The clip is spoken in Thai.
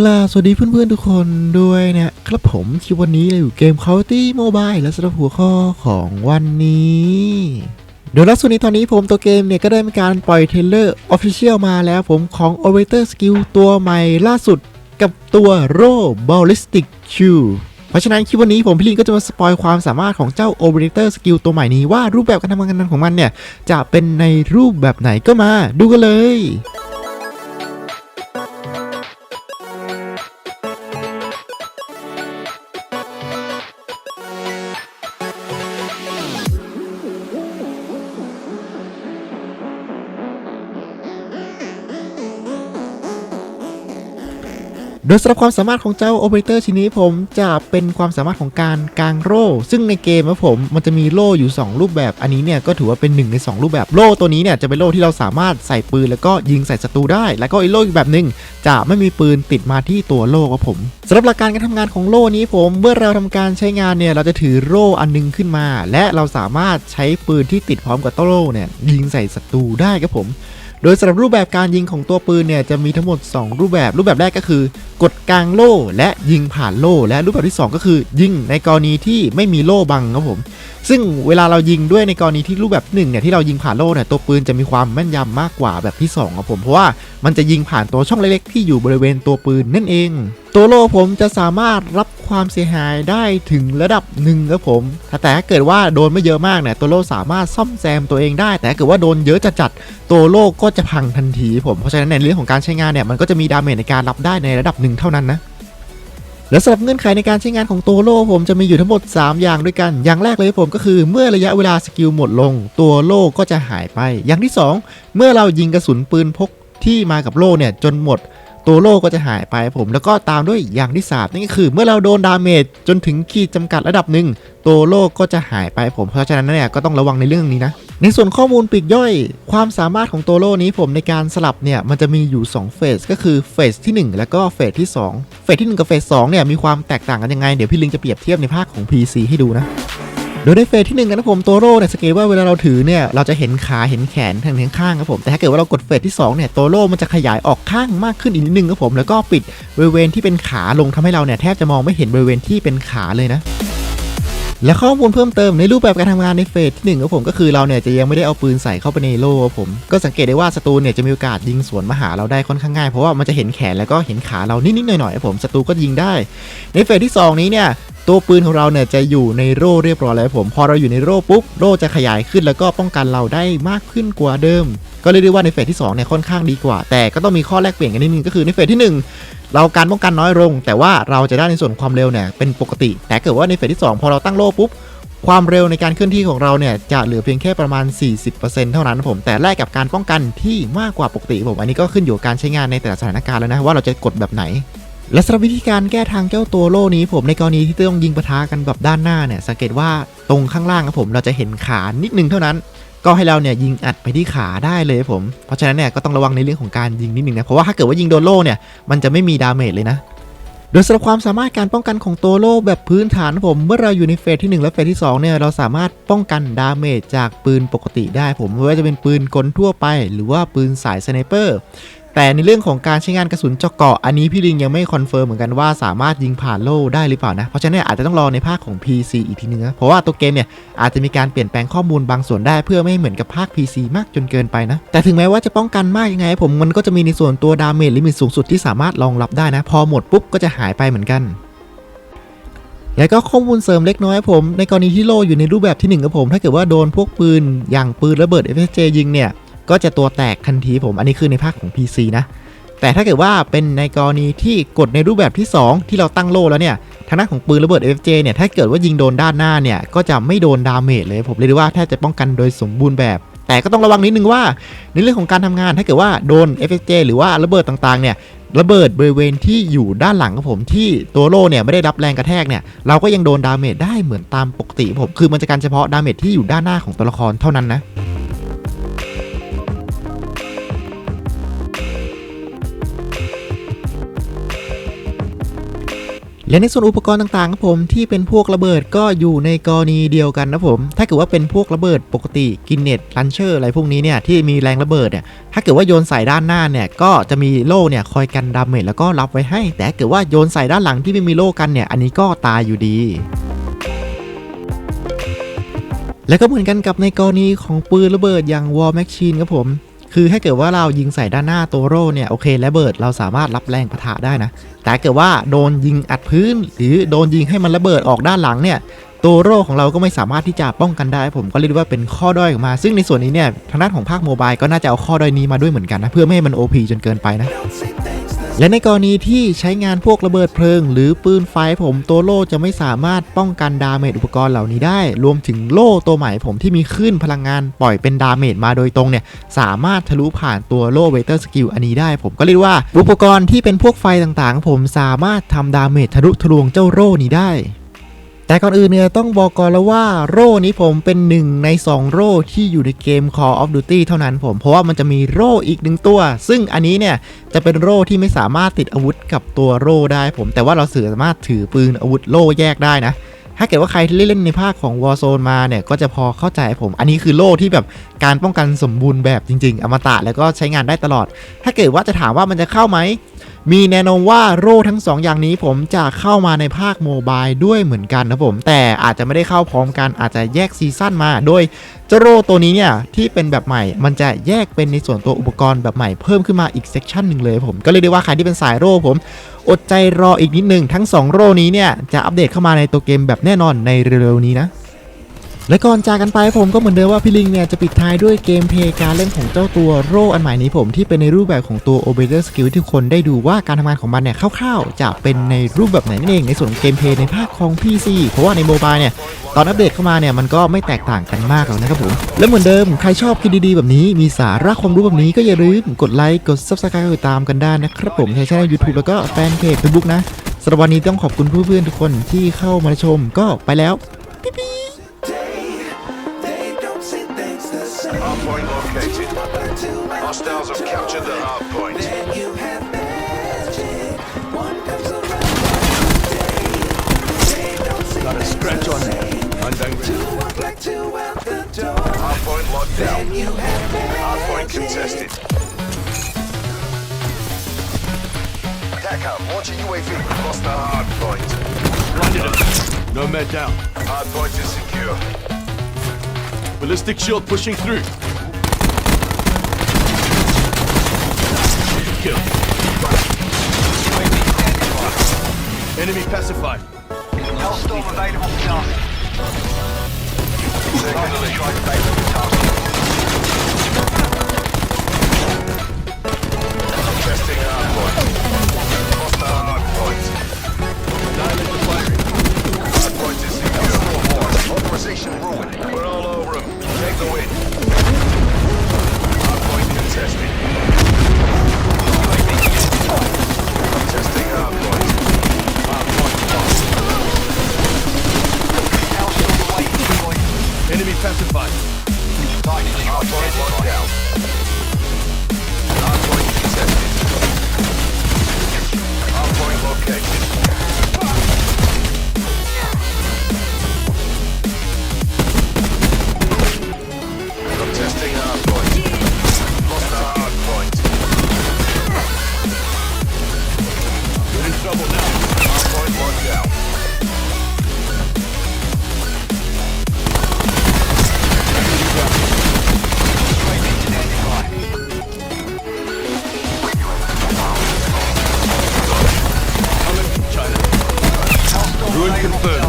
กล่าวสวัสดีเพื่อนๆทุกคนด้วยนะครับผมคลิปวันนี้เราอยู่เกม c a l t y Mobile และสำหรับหัวข้อของวันนี้โดยล่าสุดนี้ตอนนี้ผมตัวเกมเนี่ย ก็ได้มีการปล่อยเทเลอร์ Official มาแล้วผมของ Operator Skill ตัวใหม่ล่าสุดกับตัว Ro Ballistic Shoe เพราะฉะนั้นคลิปวันนี้ผมพี่ลินก็จะมาสปอยความสามารถของเจ้า Operator Skill ตัวใหม่นี้ว่ารูปแบบการทำงานของมันเนี่ย จะเป็นในรูปแบบไหนก็มาดูกันเลย โดยสำหรับความสามารถของเจ้าโอเปอเรเตอร์ชิ้นนี้ผมจะเป็นความสามารถของการกางโล่ ซึ่งในเกมนะผมมันจะมีโล่อยู่ 2 รูปแบบ อันนี้เนี่ยก็ถือว่าเป็นหนึ่งใน 2 รูปแบบ โล่ตัวนี้เนี่ยจะเป็นโล่ที่เราสามารถใส่ปืนแล้วก็ยิงใส่ศัตรูได้ แล้วก็อีกโล่อีกแบบหนึ่งจะไม่มีปืนติดมาที่ตัวโล่ครับผมสำหรับหลักการการทำงานของโล่นี้ผมเมื่อเราทำการใช้งานเนี่ยเราจะถือโล่อันหนึงขึ้นมา และเราสามารถใช้ปืนที่ติดพร้อมกับโล่เนี่ยยิงใส่ศัตรูได้ครับผม โดยสำหรับรูปแบบการยิงของตัวปืนเนี่ยจะมีทั้งหมด 2 รูปแบบรูปแบบแรกก็คือกดกลางโล่และยิงผ่านโล่และรูปแบบที่ 2 ก็คือ ยิงในกรณีที่ไม่มีโล่บังครับผม ซึ่งเวลาเรายิงด้วยในกรณีที่รูปแบบหนึ่งเนี่ยที่เรายิงผ่านโล่เนี่ยตัวปืนจะมีความแม่นยำมากกว่าแบบที่2ครับผมเพราะว่ามันจะยิงผ่านตัวช่องเล็กๆที่อยู่บริเวณตัวปืนนั่นเอง ตัวโล่ผมจะสามารถรับความเสียหายได้ถึงระดับหนึ่งครับผมแต่ถ้าเกิดว่าโดนไม่เยอะมากเนี่ยตัวโล่สามารถซ่อมแซมตัวเองได้ แต่ถ้าเกิดว่าโดนเยอะจัดๆตัวโล่ก็จะพังทันทีผมเพราะฉะนั้นในเรื่องของการใช้งานเนี่ยมันก็จะมีดาเมจในการรับได้ในระดับนึ่งเท่านั้นนะและสำหรับเงื่อนไขในการใช้งานของตัวโล่ผมจะมีอยู่ทั้งหมด 3 อย่างด้วยกัน อย่างแรกเลยผมก็คือเมื่อระยะเวลาสกิลหมดลง ตัวโล่ก็จะหายไป อย่างที่ 2 เมื่อเรายิงกระสุนปืนพกที่มากับโล่เนี่ยจนหมด ตัวโล่ก็จะหายไปผมแล้วก็ตามด้วยอย่างที่3นั่นก็คือ เมื่อเราโดนดาเมจจนถึงขีดจำกัดระดับหนึ่งตัวโล่ก็จะหายไปผมเพราะฉะนั้นเนี่ยก็ต้องระวังในเรื่องนี้นะ ในส่วนข้อมูลปีกย่อย ความสามารถของตัวโล่นี้ผมในการสลับเนี่ยมันจะมีอยู่2เฟสก็คือเฟสที่ 1 แล้วก็เฟสที่ 2 เฟสที่ 1 กับเฟส2เนี่ยมีความแตกต่างกันยังไง เดี๋ยวพี่ลิงจะเปรียบเทียบในภาคของ PC ให้ดูนะ โดยในเฟสที่1กันนะผมตัวโล่เนี่ยสเกลว่าเวลาเราถือเนี่ยเราจะเห็นขาเห็นแขนทางทั้งข้างครับผมแต่ถ้าเกิดว่าเรากดเฟสที่2เนี่ยตัวโล่มันจะขยายออกข้างมากขึ้นอีกนิดนึงครับผมแล้วก็ปิดบริเวณที่เป็นขาลงทำให้เราเนี่ยแทบจะมองไม่เห็นบริเวณที่เป็นขาเลยนะและข้อมูลเพิ่มเติมในรูปแบบการทำงานในเฟสที่หนึ่งครับผมก็คือเราเนี่ยจะยังไม่ได้เอาปืนใส่เข้าไปในโล่ครับผมก็สังเกตได้ว่าศัตรูเนี่ยจะมีโอกาสยิงสวนมาหาเราได้ค่อนข้างง่ายเพราะว่ามันจะเห็นแขนแล้วก็เห็นขาเรานิดๆหน่อยๆครับผมศัตรูก็ยิงได้ ในเฟสที่สองนี้เนี่ย ตัวปืนของเราเนี่ยจะอยู่ในโล่เรียบร้อยแล้วผม พอเราอยู่ในโล่ปุ๊บโล่จะขยายขึ้นแล้วก็ป้องกันเราได้มากขึ้นกว่าเดิม ก็เรียกได้ว่าในเฟสที่สองเนี่ยค่อนข้างดีกว่า แต่ก็ต้องมีข้อแลกเปลี่ยนกันนิดนึงก็คือในเฟสที่หนึ่งเราการป้องกันน้อยลง แต่ว่าเราจะได้ในส่วนความเร็วเนี่ยเป็นปกติ แต่เกิดว่าในเฟสที่ 2 พอเราตั้งโล่ปุ๊บความเร็วในการเคลื่อนที่ของเราเนี่ยจะเหลือเพียงแค่ประมาณ 40%เท่านั้นผม แต่แลกกับการป้องกันที่มากกว่าปกติผม อันนี้ก็ขึ้นอยู่กับการใช้งานในแต่ละสถานการณ์แล้วนะว่าเราจะกดแบบไหน และสำหรับวิธีการแก้ทางเจ้าตัวโล่นี้ผมในกรณีที่ต้องยิงปะทะกันแบบด้านหน้าเนี่ยสังเกตว่าตรงข้างล่างครับผมเราจะเห็นขานิดนึงเท่านั้น ก็ให้เราเนี่ยยิงอัดไปที่ขาได้เลยครับผมเพราะฉะนั้นเนี่ยก็ต้องระวังในเรื่องของการยิงนิดนึงนะเพราะว่าถ้าเกิดว่ายิงโดนโล่เนี่ยมันจะไม่มีดาเมจเลยนะโดยสำหรับความสามารถการป้องกันของตัวโล่แบบพื้นฐานครับผม เมื่อเราอยู่ในเฟสที่ 1 และเฟสที่2เนี่ยเราสามารถป้องกันดาเมจจากปืนปกติได้ผมไม่ว่าจะเป็นปืนกลทั่วไป หรือว่าปืนสายสไนเปอร์ แต่ในเรื่องของการใช้งานกระสุนเจาะเกาะอันนี้พี่ลิงยังไม่คอนเฟิร์มเหมือนกันว่าสามารถยิงผ่านโล่ได้หรือเปล่านะ เพราะฉะนั้นอาจจะต้องรอในภาคของ PC อีกทีนึงนะเพราะว่าตัวเกมเนี่ยอาจจะมีการเปลี่ยนแปลงข้อมูลบางส่วนได้เพื่อไม่ให้เหมือนกับภาค PC มากจนเกินไปนะ แต่ถึงแม้ว่าจะป้องกันมากยังไง ผมมันก็จะมีในส่วนตัวดาเมจลิมิตสูงสุดที่สามารถรองรับได้นะ พอหมดปุ๊บก็จะหายไปเหมือนกันแล้วก็ข้อมูลเสริมเล็กน้อยผม ในกรณีที่โลอยู่ในรูปแบบที่หนึ่งครับผม ถ้าเกิดว่าโดนพวกปืนอย่างปืนระเบิด FSJ ยิงเนี่ย ก็จะตัวแตกทันทีผม อันนี้คือในภาคของ PC นะ แต่ถ้าเกิดว่าเป็นในกรณีที่กดในรูปแบบที่ 2 ที่เราตั้งโล่แล้วเนี่ยทางด้านของปืนระเบิด FJ เนี่ยถ้าเกิดว่ายิงโดนด้านหน้าเนี่ยก็จะไม่โดนดาเมจเลย ผมเรียกว่าแทบจะป้องกันโดยสมบูรณ์แบบ แต่ก็ต้องระวังนิดนึงว่าในเรื่องของการทำงานถ้าเกิดว่าโดน FJ หรือว่าระเบิดต่างๆเนี่ยระเบิดบริเวณที่อยู่ด้านหลังของผมที่ตัวโล่เนี่ยไม่ได้รับแรงกระแทกเนี่ยเราก็ยังโดนดาเมจได้เหมือนตามปกติผมคือมันจะการเฉพาะดาเมจที่อยู่ด้านหน้าของตัวละครเท่านั้นนะ และในส่วนอุปกรณ์ต่างๆครับผมที่เป็นพวกระเบิดก็อยู่ในกรณีเดียวกันนะผม ถ้าเกิดว่าเป็นพวกระเบิดปกติกินเน็ตลันเชอร์อะไรพวกนี้เนี่ยที่มีแรงระเบิดเนี่ยถ้าเกิดว่าโยนใส่ด้านหน้าเนี่ยก็จะมีโล่เนี่ยคอยกันดาเมจแล้วก็รับไว้ให้ แต่ถ้าเกิดว่าโยนใส่ด้านหลังที่ไม่มีโล่กันเนี่ยอันนี้ก็ตายอยู่ดีและก็เหมือนกันกับในกรณีของปืนระเบิดอย่างวอลแมชชีนครับผม คือถ้าเกิดว่าเรายิงใส่ด้านหน้าตัวโร่เนี่ยโอเคระเบิดเราสามารถรับแรงปะทะได้นะ แต่เกิดว่าโดนยิงอัดพื้น หรือโดนยิงให้มันระเบิดออกด้านหลังเนี่ยตัวโร่ของเราก็ไม่สามารถที่จะป้องกันได้ ผมก็เรียกว่าเป็นข้อด้อยออกมา ซึ่งในส่วนนี้เนี่ยทางด้านของภาคโมบายก็น่าจะเอาข้อด้อยนี้มาด้วยเหมือนกันนะเพื่อไม่ให้มัน OP จนเกินไปนะ และในกรณีที่ใช้งานพวกระเบิดเพลิง หรือปืนไฟผมตัวโล่จะไม่สามารถป้องกันดาเมจอุปกรณ์เหล่านี้ได้ รวมถึงโล่ตัวใหม่ผมที่มีขึ้นพลังงานปล่อยเป็นดาเมจมาโดยตรงเนี่ยสามารถทะลุผ่านตัวโล่เวเตอร์สกิลอันนี้ได้ ผมก็เรียกว่าอุปกรณ์ที่เป็นพวกไฟต่างๆ ผมสามารถทำดาเมจทะลุทะลวงเจ้าโล่นี้ได้ แต่ก่อนอื่นเนี่ยต้องบอกก่อนแล้วว่าโร่นี้ผมเป็นหนึ่งใน 2 โร่ที่อยู่ในเกม Call of Duty เท่านั้นผม เพราะว่ามันจะมีโร่อีกหนึ่งตัว ซึ่งอันนี้เนี่ยจะเป็นโร่ที่ไม่สามารถติดอาวุธกับตัวโร่ได้ผม แต่ว่าเราสามารถถือปืนอาวุธโร่แยกได้นะ ถ้าเกิดว่าใครที่เล่นในภาคของ Warzone มาเนี่ยก็จะพอเข้าใจผม อันนี้คือโล่ที่แบบการป้องกันสมบูรณ์แบบจริง ๆ อมตะแล้วก็ใช้งานได้ตลอด ถ้าเกิดว่าจะถามว่ามันจะเข้าไหม มีแนวโน้มว่าโร่ทั้ง 2 อย่างนี้ผมจะเข้ามาในภาคโมบายด้วยเหมือนกันนะผม แต่อาจจะไม่ได้เข้าพร้อมกันอาจจะแยกซีซั่นมา โดยเจ้าโร่ตัวนี้เนี่ย ที่เป็นแบบใหม่ มันจะแยกเป็นในส่วนตัวอุปกรณ์แบบใหม่เพิ่มขึ้นมาอีกเซกชันหนึ่งเลยผม ก็เลยได้ว่าใครที่เป็นสายโร่ผมอดใจรออีกนิดหนึ่งทั้ง 2 โร่นี้เนี่ยจะอัปเดตเข้ามาในตัวเกมแบบแน่นอนในเร็วๆนี้นะ และก่อนจากกันไปผมก็เหมือนเดิมว่าพี่ลิงเนี่ยจะปิดท้ายด้วยเกมเพลย์การเล่นของเจ้าตัวโรอันใหม่นี้ผมที่เป็นในรูปแบบของตัว o b e r Skill ที่ทุกคนได้ดูว่าการทำงานของมันเนี่ยคร่าวๆ จะเป็นในรูปแบบไหนนั่นเองในส่วนของเกมเพลย์ในภาคของ PC เพราะว่าในโมบายเนี่ยตอนอัปเดตเข้ามาเนี่ยมันก็ไม่แตกต่างกันมากหรอกนะครับผม และเหมือนเดิมใครชอบคลิปดีๆ แบบนี้มีสาระความรู้แบบนี้ก็อย่าลืมกดไลค์กด Subscribe ติดตามกันได้นะครับผมใช้ช่อง YouTube แล้วก็แฟนเพจ Facebook นะสำหรับวันนี้ต้องขอบคุณเพื่อนๆทุกคนที่เข้ามาชมก็ไปแล้ว Hostiles have captured the hardpoint. Got a scratch on there. Undangling. Hardpoint locked down. Hardpoint contested. TACOM, launching UAV. Lost the hardpoint. Blinded him. No med down. Hardpoint is secure. Ballistic shield pushing through. kill. Enemy pacified. Hellstorm available target. Second of the available target. trouble now. Hardpoint. Ruin confirmed.